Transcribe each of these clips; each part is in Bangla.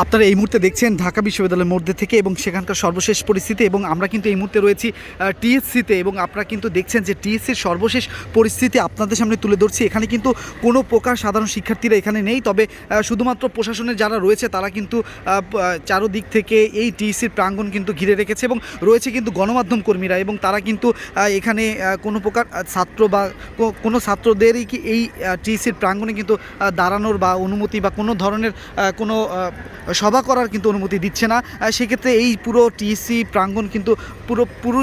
আপনারা এই মুহূর্তে দেখছেন ঢাকা বিশ্ববিদ্যালয়ের মধ্যে থেকে এবং সেখানকার সর্বশেষ পরিস্থিতি এবং আমরা কিন্তু এই মুহূর্তে রয়েছি টিএসসিতে এবং আপনারা কিন্তু দেখছেন যে টিএসসির সর্বশেষ পরিস্থিতি আপনাদের সামনে তুলে ধরছি। এখানে কিন্তু কোনো প্রকার সাধারণ শিক্ষার্থীরা এখানে নেই, তবে শুধুমাত্র প্রশাসনের যারা রয়েছে তারা কিন্তু চারোদিক থেকে এই টিএসসির প্রাঙ্গণ কিন্তু ঘিরে রেখেছে এবং রয়েছে কিন্তু গণমাধ্যম কর্মীরা এবং তারা কিন্তু এখানে কোনো প্রকার ছাত্র বা কোনো ছাত্রদেরই কি এই টিএসসির প্রাঙ্গণে কিন্তু দাঁড়ানোর বা অনুমতি বা কোনো ধরনের কোনো সভা করার কিন্তু অনুমতি দিচ্ছে না। সেক্ষেত্রে এই পুরো টিএসসি প্রাঙ্গণ কিন্তু পুরো পুরো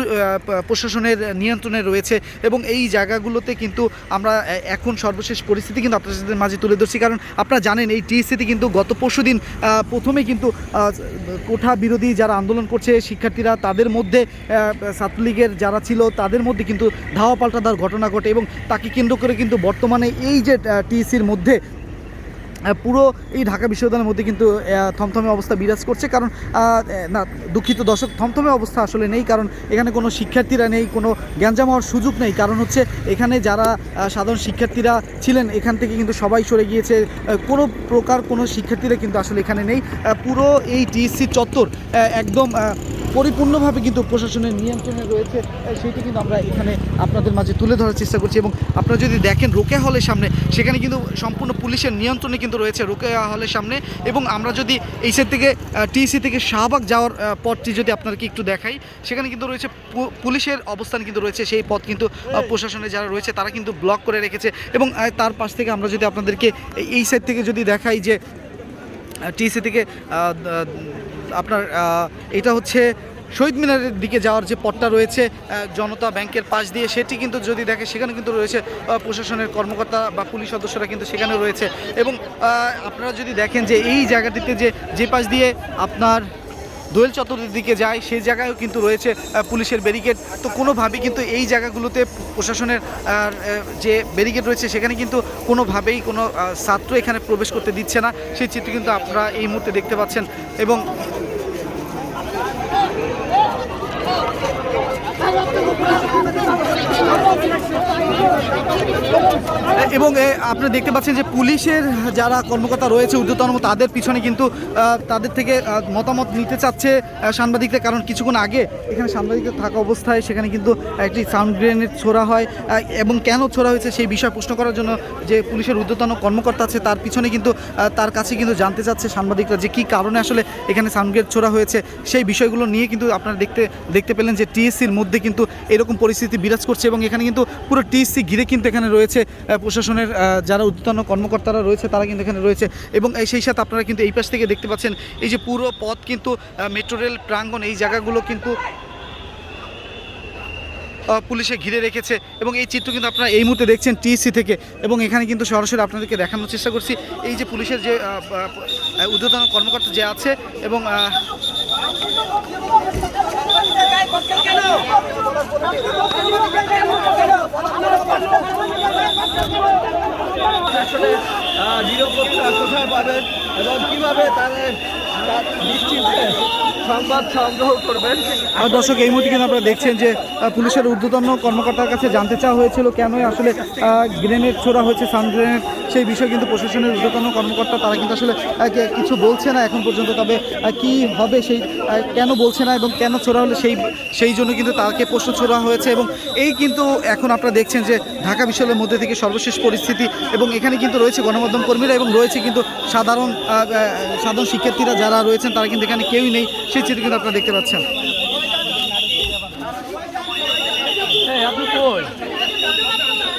প্রশাসনের নিয়ন্ত্রণে রয়েছে এবং এই জায়গাগুলোতে কিন্তু আমরা এখন সর্বশেষ পরিস্থিতি কিন্তু আপনাদের মাঝে তুলে ধরছি। কারণ আপনারা জানেন, এই টিএসসিতে কিন্তু গত পরশু দিন প্রথমে কিন্তু কোঠা বিরোধী যারা আন্দোলন করছে, শিক্ষার্থীরা তাদের মধ্যে ছাত্রলীগের যারা ছিল তাদের মধ্যে কিন্তু ধাওয়া পাল্টা দেওয়ার ঘটনা ঘটে এবং তাকে কেন্দ্র করে কিন্তু বর্তমানে এই যে টিএসসির মধ্যে পুরো এই ঢাকা বিশ্ববিদ্যালয়ের মধ্যে কিন্তু থমথমে অবস্থা বিরাজ করছে। কারণ না, দুঃখিত দর্শক, থমথমে অবস্থা আসলে নেই। কারণ এখানে কোনো শিক্ষার্থীরা নেই, কোনো গ্যাঞ্জাম হওয়ার সুযোগ নেই। কারণ হচ্ছে, এখানে যারা সাধারণ শিক্ষার্থীরা ছিলেন, এখান থেকে কিন্তু সবাই সরে গিয়েছে। কোনো প্রকার কোনো শিক্ষার্থীরা কিন্তু আসলে এখানে নেই। পুরো এই টিএসসি চত্বর একদম পরিপূর্ণভাবে কিন্তু প্রশাসনের নিয়ন্ত্রণে রয়েছে সেটি কিন্তু আমরা এখানে আপনাদের মাঝে তুলে ধরার চেষ্টা করছি এবং আপনারা যদি দেখেন রোকেয়া হলের সামনে সেখানে কিন্তু সম্পূর্ণ পুলিশের নিয়ন্ত্রণে কিন্তু রয়েছে রোকেয়া হলের সামনে এবং আমরা যদি এই সাইড থেকে টিসি থেকে শাহবাগ যাওয়ার পথটি যদি আপনাদেরকে একটু দেখাই সেখানে কিন্তু রয়েছে পু- পুলিশের অবস্থান কিন্তু রয়েছে সেই পথ কিন্তু প্রশাসনে যারা রয়েছে তারা কিন্তু ব্লক করে রেখেছে এবং তার পাশ থেকে আমরা যদি আপনাদেরকে এই সাইড থেকে যদি দেখাই যে টিসি থেকে আপনার এটা হচ্ছে শহীদ মিনারের দিকে যাওয়ার যে পথটা রয়েছে জনতা ব্যাংকের পাশ দিয়ে, সেটি কিন্তু যদি দেখে, সেখানে কিন্তু রয়েছে প্রশাসনের কর্মকর্তা বা পুলিশ সদস্যরা কিন্তু সেখানে রয়েছে। এবং আপনারা যদি দেখেন যে এই জায়গাটিতে যে যে পাশ দিয়ে আপনার দোয়েল চত্বরের দিকে যায় সেই জায়গায়ও কিন্তু রয়েছে পুলিশের ব্যারিকেড। তো কোনোভাবেই কিন্তু এই জায়গাগুলোতে প্রশাসনের যে ব্যারিকেড রয়েছে, সেখানে কিন্তু কোনোভাবেই কোনো ছাত্র এখানে প্রবেশ করতে দিচ্ছে না। সেই চিত্র কিন্তু আপনারা এই মুহূর্তে দেখতে পাচ্ছেন। এবং এবং আপনারা দেখতে পাচ্ছেন যে পুলিশের যারা কর্মকর্তা রয়েছে ঊর্ধ্বতন তাদের পিছনে কিন্তু তাদের থেকে মতামত নিতে চাচ্ছে সাংবাদিকদের। কারণ কিছুক্ষণ আগে এখানে সাংবাদিকদের থাকা অবস্থায় সেখানে কিন্তু একটি সাউন্ড গ্রেনেড ছোড়া হয় এবং কেন ছোড়া হয়েছে সেই বিষয় প্রশ্ন করার জন্য যে পুলিশের ঊর্ধ্বতন কর্মকর্তা আছে তার পিছনে কিন্তু তার কাছে কিন্তু জানতে চাচ্ছে সাংবাদিকরা যে কী কারণে আসলে এখানে সাউন্ড গ্রেড ছোড়া হয়েছে। সেই বিষয়গুলো নিয়ে কিন্তু আপনারা দেখতে দেখতে পেলেন যে টিএসসির মধ্যে কিন্তু এরকম পরিস্থিতি বিরাজ করছে এবং এখানে কিন্তু পুরো টিএসসি ঘিরে কিন্তু এখানে রয়েছে আহ, প্রশাসনের যারা ঊর্ধ্বতন কর্মকর্তারা রয়েছে তারা কিন্তু এখানে রয়েছে। এবং সেই সাথে আপনারা কিন্তু এই পাশ থেকে দেখতে পাচ্ছেন এই যে পুরো পথ কিন্তু মেট্রো রেল প্রাঙ্গণ এই জায়গাগুলো কিন্তু পুলিশে ঘিরে রেখেছে। এবং এই চিত্র কিন্তু আপনারা এই মুহূর্তে দেখছেন টিএসসি থেকে। এবং এখানে কিন্তু সরাসরি আপনাদেরকে দেখানোর চেষ্টা করছি এই যে পুলিশের যে আহ, কর্মকর্তা যে আছে এবং আহ, এবং কীভাবে তাদের নিশ্চিন্তে আর দর্শক, এই মুহূর্তে কিন্তু আপনারা দেখছেন যে পুলিশের ঊর্ধ্বতন কর্মকর্তার কাছে জানতে চাওয়া হয়েছিল কেন আসলে গ্রেনেড ছোড়া হয়েছে সাউন্ড গ্রেনেড সেই বিষয়ে কিন্তু প্রশাসনের ঊর্ধ্বতন কর্মকর্তা, তারা কিন্তু আসলে কিছু বলছে না এখন পর্যন্ত, তবে কি হবে সেই কেন বলছে না এবং কেন ছোড়া হলে সেই সেই জন্য কিন্তু তাকে প্রশ্ন ছোড়া হয়েছে এবং এই কিন্তু এখন আপনারা দেখছেন যে, ঢাকা বিশ্ববিদ্যালয়ের মধ্যে থেকে সর্বশেষ পরিস্থিতি এবং এখানে কিন্তু রয়েছে গণমাধ্যম কর্মীরা এবং রয়েছে কিন্তু সাধারণ সাধারণ শিক্ষার্থীরা যারা রয়েছেন, তারা কিন্তু এখানে কেউই নেই। সেই চিত্র কিন্তু আপনারা দেখতে পাচ্ছেন। আপনি কই?